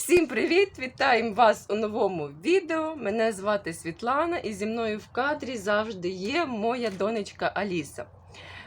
Всім привіт! Вітаємо вас у новому відео. Мене звати Світлана, і зі мною в кадрі завжди є моя донечка Аліса.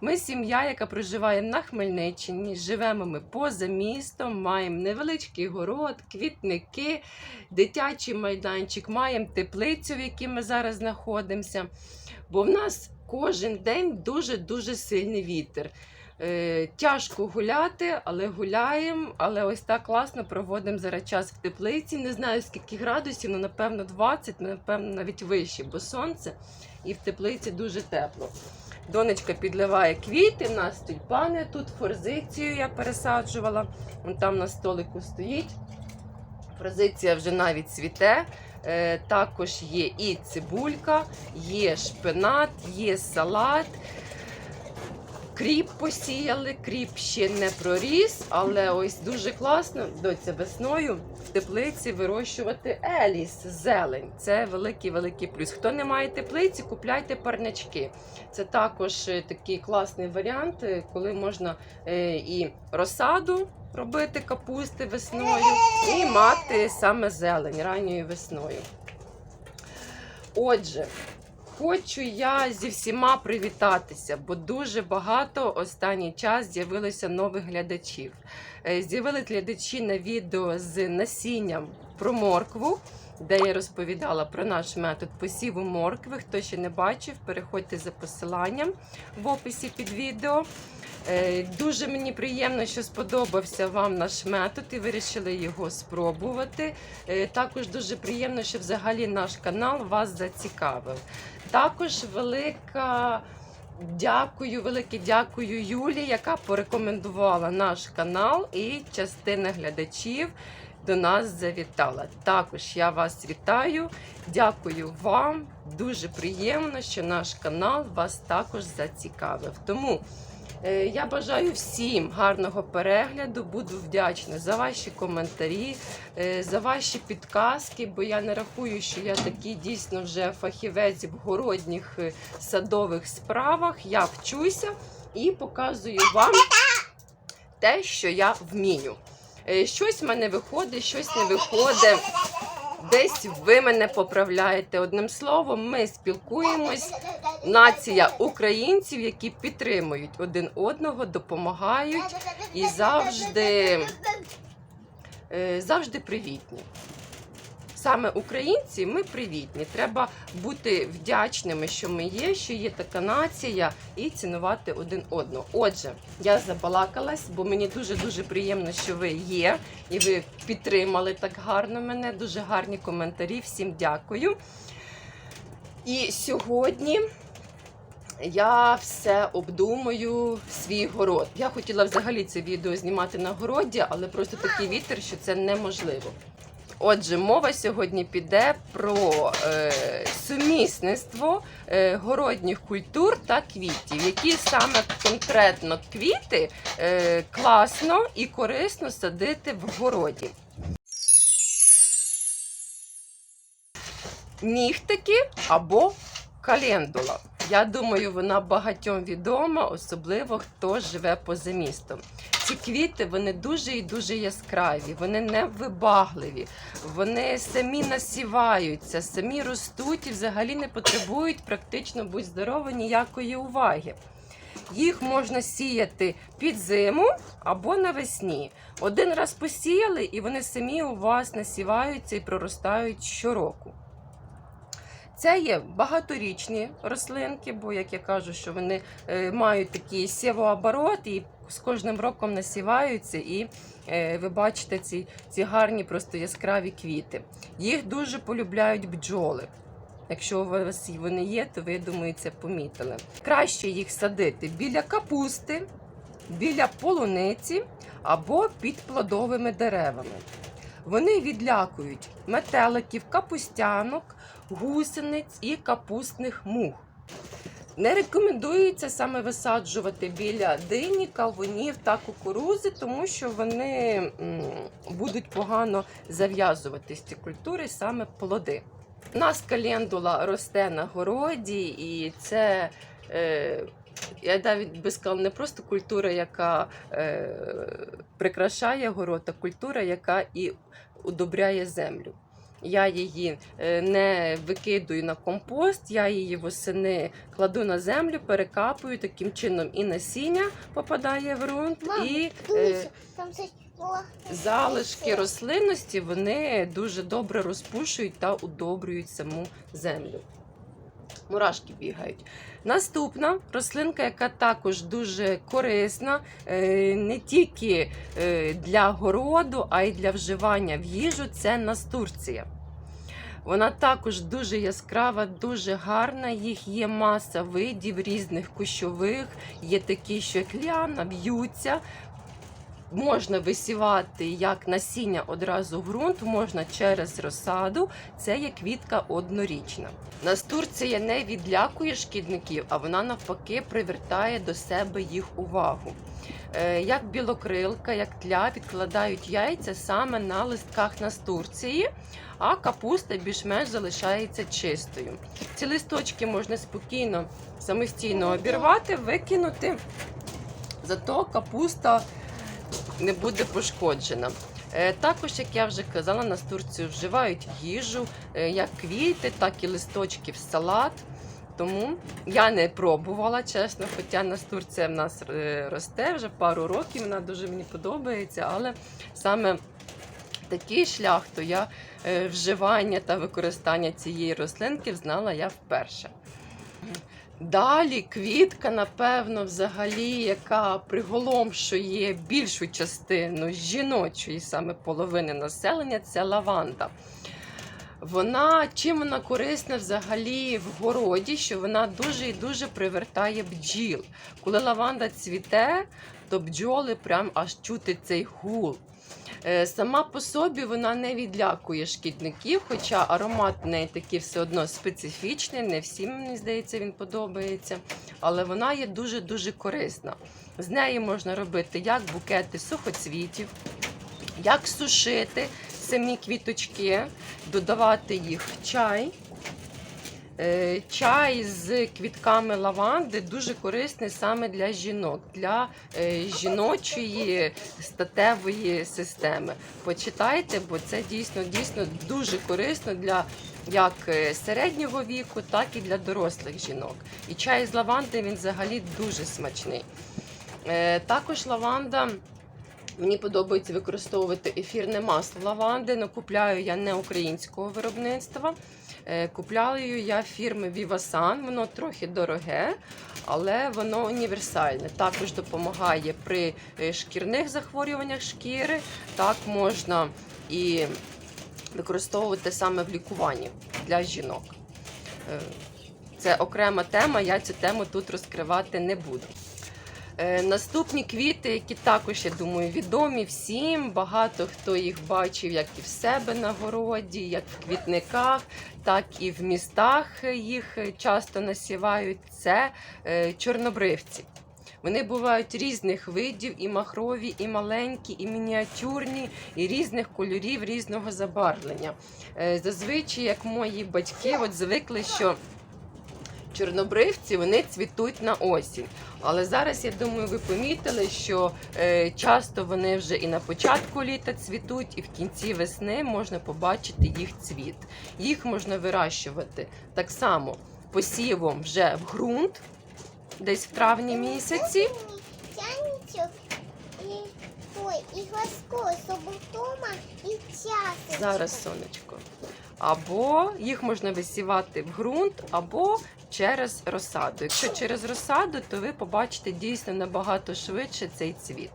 Ми сім'я, яка проживає на Хмельниччині. Живемо ми поза містом, маємо невеличкий город, квітники, дитячий майданчик, маємо теплицю, в якій ми зараз знаходимося. Бо в нас кожен день дуже-дуже сильний вітер. Е, тяжко гуляти, але гуляємо. Але ось так класно проводимо зараз час в теплиці. Не знаю скільки градусів, ну напевно 20, ну, напевно навіть вище, бо сонце і в теплиці дуже тепло. Донечка підливає квіти, в нас тюльпани тут, форзицію я пересаджувала. Вон там на столику стоїть. Форзиція вже навіть цвіте. Е, також є і цибулька, є шпинат, є салат. Кріп посіяли, кріп ще не проріс, але ось дуже класно доця весною в теплиці вирощувати еліс, зелень. Це великий великий плюс. Хто не має теплиці, купляйте парнячки. Це також е, такий класний варіант, е, коли можна е, і розсаду робити капусти весною, і мати саме зелень ранньою весною. Отже. Хочу я зі всіма привітатися, бо дуже багато останній час з'явилося нових глядачів. Е, З'явились глядачі на відео з насінням про моркву, де я розповідала про наш метод посіву моркви. Хто ще не бачив, переходьте за посиланням в описі під відео. Е, Дуже мені приємно, що сподобався вам наш метод і вирішили його спробувати. Е, Також дуже приємно, що взагалі наш канал вас зацікавив. Також велика дякую, велике дякую Юлі, яка порекомендувала наш канал, і частина глядачів до нас завітала. Також я вас вітаю, дякую вам. Дуже приємно, що наш канал вас також зацікавив. Тому я бажаю всім гарного перегляду. Буду вдячна за ваші коментарі, е, за ваші підказки, бо я не рахую, що я такий дійсно вже фахівець в городніх е, садових справах. Я вчуся і показую вам те, що я вмію. Е, Щось в мене виходить, щось не виходить. Десь ви мене поправляєте. Одним словом, ми спілкуємось. Нація українців, які підтримують один одного, допомагають і завжди, е, завжди привітні. Саме українці, ми привітні. Треба бути вдячними, що ми є, що є така нація, і цінувати один одного. Отже, я забалакалась, бо мені дуже дуже приємно, що ви є, і ви підтримали так гарно мене. Дуже гарні коментарі. Всім дякую. І сьогодні я все обдумаю свій город. Я хотіла взагалі це відео знімати на городі, але просто такий вітер, що це неможливо. Отже, мова сьогодні піде про е, сумісництво е, городніх культур та квітів, які саме конкретно квіти е, класно і корисно садити в городі. Нігтики або календула. Я думаю, вона багатьом відома, особливо хто живе поза містом. Ці квіти вони дуже і дуже яскраві, вони невибагливі, вони самі насіваються, самі ростуть і взагалі не потребують практично будь здорово ніякої уваги. Їх можна сіяти під зиму або навесні. Один раз посіяли, і вони самі у вас насіваються і проростають щороку. Це є багаторічні рослинки, бо, як я кажу, що вони е, мають такий сівооборот і з кожним роком насіваються, і е, ви бачите ці, ці гарні, просто яскраві квіти. Їх дуже полюбляють бджоли. Якщо у вас вони є, то ви я думаю, це помітили. Краще їх садити біля капусти, біля полуниці або під плодовими деревами. Вони відлякують метеликів, капустянок, гусениць і капустних мух. Не рекомендується саме висаджувати біля дині, кавунів та кукурузи, тому що вони будуть погано зав'язувати з ці культури саме плоди. У нас календула росте на городі, і це е, я навіть би сказала, не просто культура, яка е, прикрашає город, а культура, яка і удобряє землю. Я її е, не викидую на компост, я її восени кладу на землю, перекапую таким чином і насіння попадає в ґрунт, Мам, і е, Дивися, там щось залишки рослинності вони дуже добре розпушують та удобрюють саму землю. Мурашки бігають. Наступна рослинка, яка також дуже корисна, е, не тільки для городу, а й для вживання в їжу, це настурція. Вона також дуже яскрава, дуже гарна. Їх є маса видів різних кущових, є такі, що як ліана, б'ються. Можна висівати як насіння одразу ґрунт, можна через розсаду. Це є квітка однорічна. Настурція не відлякує шкідників, а вона навпаки привертає до себе їх увагу. Е, Як білокрилка, як тля відкладають яйця саме на листках настурції, а капуста більш-менш залишається чистою. Ці листочки можна спокійно самостійно обірвати, викинути. Зато капуста не буде пошкоджена. Е, Також, як я вже казала, настурцію вживають їжу, е, як квіти, так і листочки в салат. Тому я не пробувала, чесно, хоча настурція в нас е, росте вже пару років, вона дуже мені подобається, але саме такий шлях, то я вживання та використання цієї рослинки знала я вперше. Далі квітка, напевно, взагалі, яка приголомшує більшу частину жіночої саме половини населення, це лаванда. Вона чим вона корисна взагалі в городі, що вона дуже і дуже привертає бджіл. Коли лаванда цвіте, то бджоли прям аж чути цей гул. Е, Сама по собі вона не відлякує шкідників, хоча аромат в неї такий все одно специфічний, не всім, мені здається, він подобається. Але вона є дуже-дуже корисна. З неї можна робити як букети сухоцвітів, як сушити самі квіточки, додавати їх в чай. Е, Чай з квітками лаванди дуже корисний саме для жінок, для е, жіночої статевої системи. Почитайте, бо це дійсно дійсно дуже корисно для як е, середнього віку, так і для дорослих жінок. І чай з лаванди він взагалі дуже смачний. Також лаванда. Мені подобається використовувати ефірне масло лаванди, але купляю я не українського виробництва. Е, Купляю я фірми Vivasan, воно трохи дороге, але воно універсальне. Також допомагає при е, шкірних захворюваннях шкіри. Так можна і використовувати саме в лікуванні для жінок. Е, Це окрема тема, я цю тему тут розкривати не буду. Е, Наступні квіти, які також, я думаю, відомі всім. Багато хто їх бачив як і в себе на городі, як в квітниках, так і в містах їх часто насівають. Це е, чорнобривці. Вони бувають різних видів, і махрові, і маленькі, і мініатюрні, і різних кольорів, різного забарвлення. Е, Зазвичай, як мої батьки, от звикли, що чорнобривці вони цвітуть на осінь. Але зараз я думаю, ви помітили, що е, часто вони вже і на початку літа цвітуть, і в кінці весни можна побачити їх цвіт. Їх можна вирощувати так само посівом вже в ґрунт, десь в травні місяці. Ой, і гладко, щоб вдома і часочок. Зараз сонечко. Або їх можна висівати в ґрунт, або через розсаду. Якщо через розсаду, то ви побачите дійсно набагато швидше цей цвіт.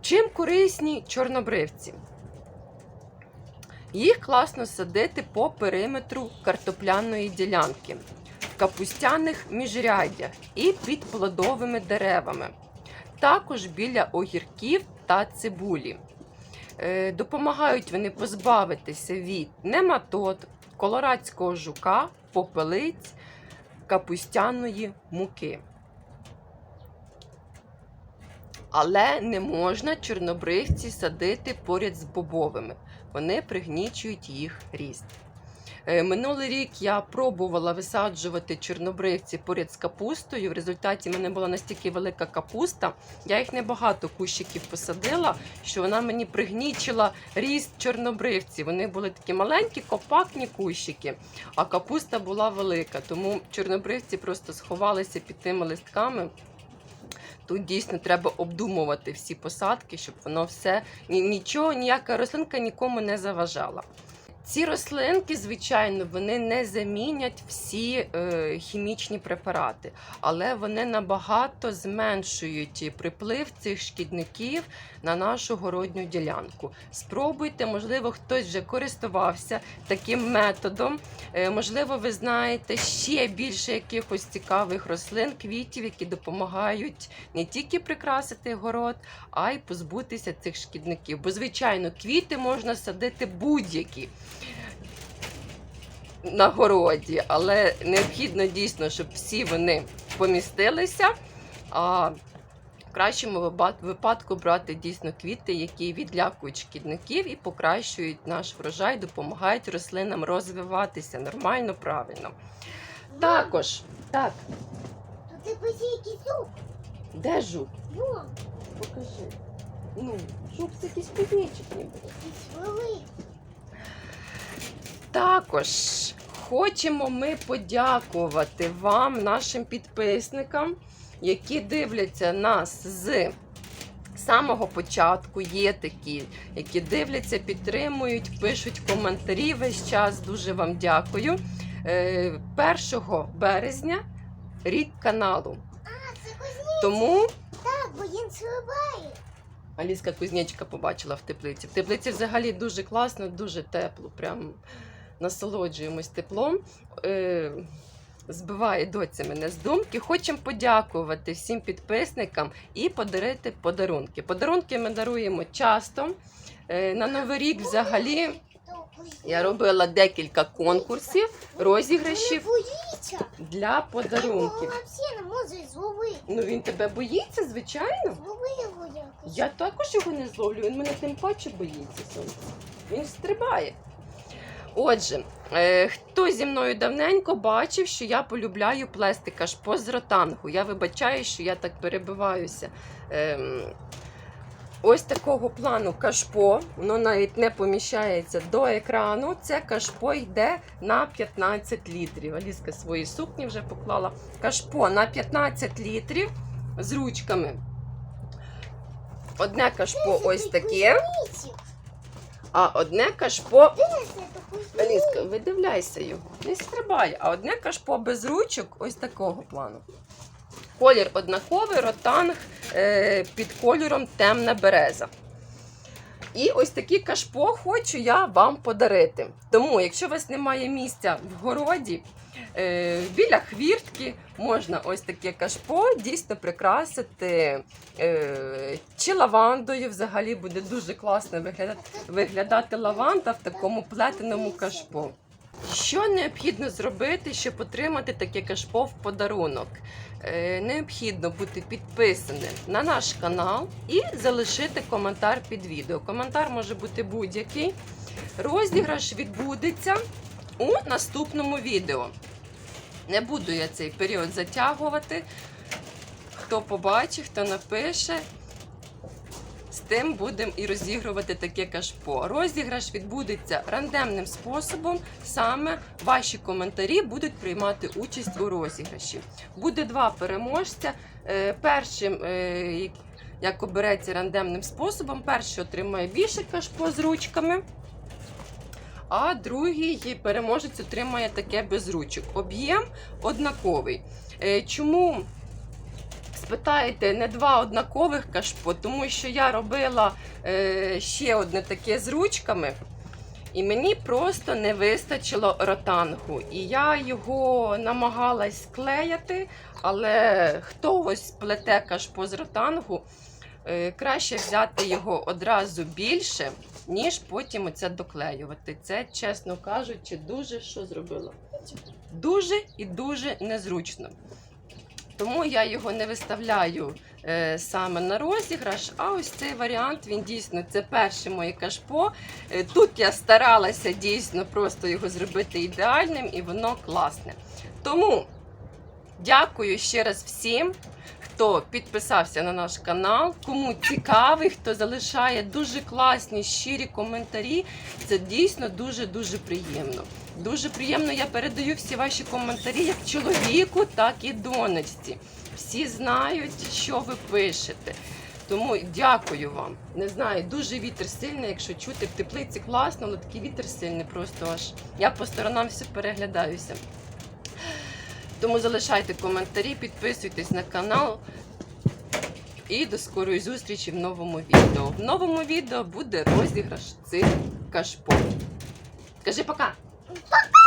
Чим корисні чорнобривці? Їх класно садити по периметру картопляної ділянки, в капустяних міжряддях і під плодовими деревами, також біля огірків та цибулі. Е, Допомагають вони позбавитися від нематод, колорадського жука, попелиць, капустяної муки. Але не можна чорнобривці садити поряд з бобовими. Вони пригнічують їх ріст. Е, Минулий рік я пробувала висаджувати чорнобривці поряд з капустою. В результаті в мене була настільки велика капуста. Я їх небагато кущиків посадила, що вона мені пригнічила ріст чорнобривців. Вони були такі маленькі, компактні кущики, а капуста була велика. Тому чорнобривці просто сховалися під тими листками. Тут дійсно треба обдумувати всі посадки, щоб воно все нічого, ніяка рослинка нікому не заважала. Ці рослинки, звичайно, вони не замінять всі е, хімічні препарати, але вони набагато зменшують приплив цих шкідників на нашу городню ділянку. Спробуйте, можливо, хтось вже користувався таким методом. Е, можливо, ви знаєте ще більше якихось цікавих рослин, квітів, які допомагають не тільки прикрасити город, а й позбутися цих шкідників. Бо, звичайно, квіти можна садити будь-які на городі, але необхідно дійсно, щоб всі вони помістилися. А в кращому випадку брати дійсно квіти, які відлякують шкідників і покращують наш врожай, допомагають рослинам розвиватися нормально, правильно. Також, так, Тут ти який зуб. де жук? Вон, Покажи. Ну, жук це якийсь кузнечик ніби. якийсь. Також хочемо ми подякувати вам, нашим підписникам, які дивляться нас з самого початку. Є такі, які дивляться, підтримують, пишуть коментарі весь час. Дуже вам дякую. Е, 1 березня рік каналу. А, це кузнечик. Тому Так, бо він сливає. Аліска кузнечка побачила в теплиці. В теплиці взагалі дуже класно, дуже тепло. Прям насолоджуємось теплом. Е, збиває доця мене з думки. Хочемо подякувати всім підписникам і подарити подарунки. Подарунки ми даруємо часто. Е, на Новий рік взагалі я робила декілька конкурсів, розіграшів для подарунків. Ну він тебе боїться, звичайно. Я також його не зловлю, він мене тим паче боїться. Він стрибає. Отже, е, хто зі мною давненько бачив, що я полюбляю плести кашпо з ротангу. Я вибачаю, що я так перебиваюся. Ем, ось такого плану кашпо, воно навіть не поміщається до екрану. Це кашпо йде на 15 літрів. Аліска свої сукні вже поклала. Кашпо на 15 літрів з ручками. Одне кашпо ось таке. А одне кашпо. Аліска, видивляйся його, не стрибай, а одне кашпо без ручок ось такого плану. Колір однаковий, ротанг е, під кольором темна береза. І ось такі кашпо хочу я вам подарити. Тому, якщо у вас немає місця в городі, біля хвіртки можна ось таке кашпо дійсно прикрасити е, чи лавандою. Взагалі буде дуже класно виглядати, виглядати лаванда в такому плетеному кашпо. Що необхідно зробити, щоб отримати таке кашпо в подарунок? Е, необхідно бути підписаним на наш канал і залишити коментар під відео. Коментар може бути будь-який. Розіграш відбудеться у наступному відео. Не буду я цей період затягувати. Хто побачить, хто напише, з тим будемо і розігрувати таке кашпо. Розіграш відбудеться рандомним способом. Саме ваші коментарі будуть приймати участь у розіграші. Буде два переможця. Е, Першим, е, як обереться рандомним способом, перший отримає більше кашпо з ручками. А другий переможець отримає таке без ручок. Об'єм однаковий. Е, Чому спитаєте не два однакових кашпо? Тому що я робила е, ще одне таке з ручками, і мені просто не вистачило ротангу. І я його намагалась склеяти, але хто ось плете кашпо з ротангу, е, краще взяти його одразу більше, ніж потім оце доклеювати. Це, чесно кажучи, дуже що зробила? Дуже і дуже незручно. Тому я його не виставляю е, саме на розіграш. А ось цей варіант він дійсно це перше моє кашпо. Е, тут я старалася дійсно просто його зробити ідеальним, і воно класне. Тому дякую ще раз всім. Хто підписався на наш канал, кому цікавий, хто залишає дуже класні щирі коментарі, це дійсно дуже дуже приємно. Дуже приємно я передаю всі ваші коментарі як чоловіку, так і донечці. Всі знають, що ви пишете. Тому дякую вам. Не знаю, дуже вітер сильний. Якщо чути в теплиці класно, але такий вітер сильний, просто аж я по сторонам все переглядаюся. Тому залишайте коментарі, підписуйтесь на канал. І до скорої зустрічі в новому відео. В новому відео буде розіграш цих кашпо. Кажи пока! Пока!